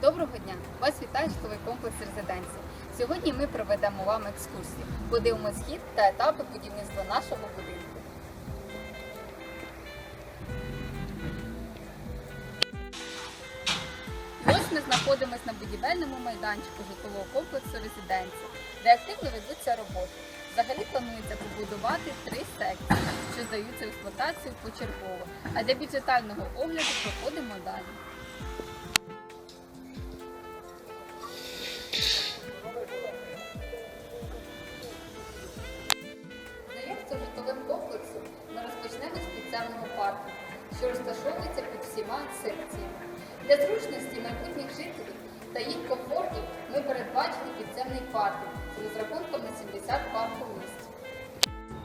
Доброго дня! Вас вітає житловий комплекс резиденції. Сьогодні ми проведемо вам екскурсію. Подивимось хід та етапи будівництва нашого будинку. Ось ми знаходимося на будівельному майданчику житлового комплексу резиденція, де активно ведуться роботи. Взагалі планується побудувати три секції, що здаються в експлуатацію почергово. А для більш детального огляду проходимо далі. Розташовується під всіма секціями. Для зручності майбутніх жителів та їх комфорту ми передбачили підземний паркінг з розрахунком на 70 паркомісць.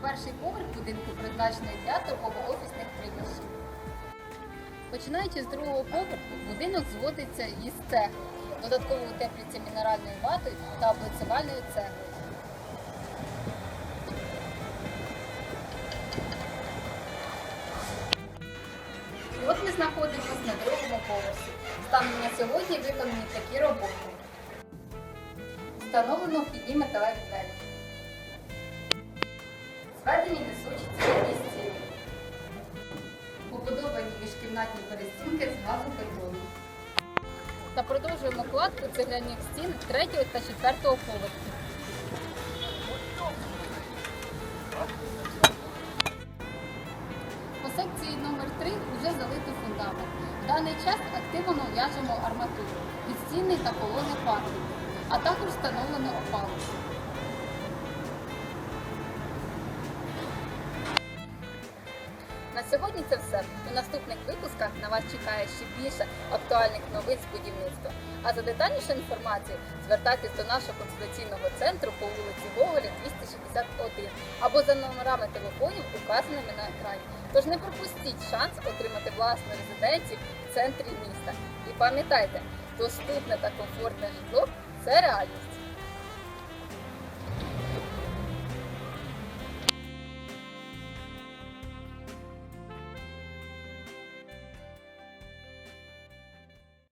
Перший поверх будинку призначений для торгово-офісних приміщень. Починаючи з другого поверху, будинок зводиться із цегли, додатково утеплюється мінеральною ватою та облицювальною цеглою. Ми знаходимося на другому поверсі. Станом на сьогодні виконані такі роботи. Встановлено вхідні металеві двері. Зведені несучі цільові стіни. Побудовані міжкімнатні перестінки з газобетону. Та продовжуємо кладку цегляних стін 3 та 4 поверхів. Секції номер 3 вже залито фундамент. В даний час активно в'яжемо арматуру, підстінний та колони паркінгу, а також встановлено опалення. На сьогодні це все. У наступних випусках на вас чекає ще більше актуальних новин з будівництва. А за детальнішу інформацію звертайтесь до нашого консультаційного центру по вулиці Гоголя 261 або за номерами телефонів, указаними на екрані. Тож не пропустіть шанс отримати власну резиденцію в центрі міста. І пам'ятайте, доступне та комфортне житло це реальність.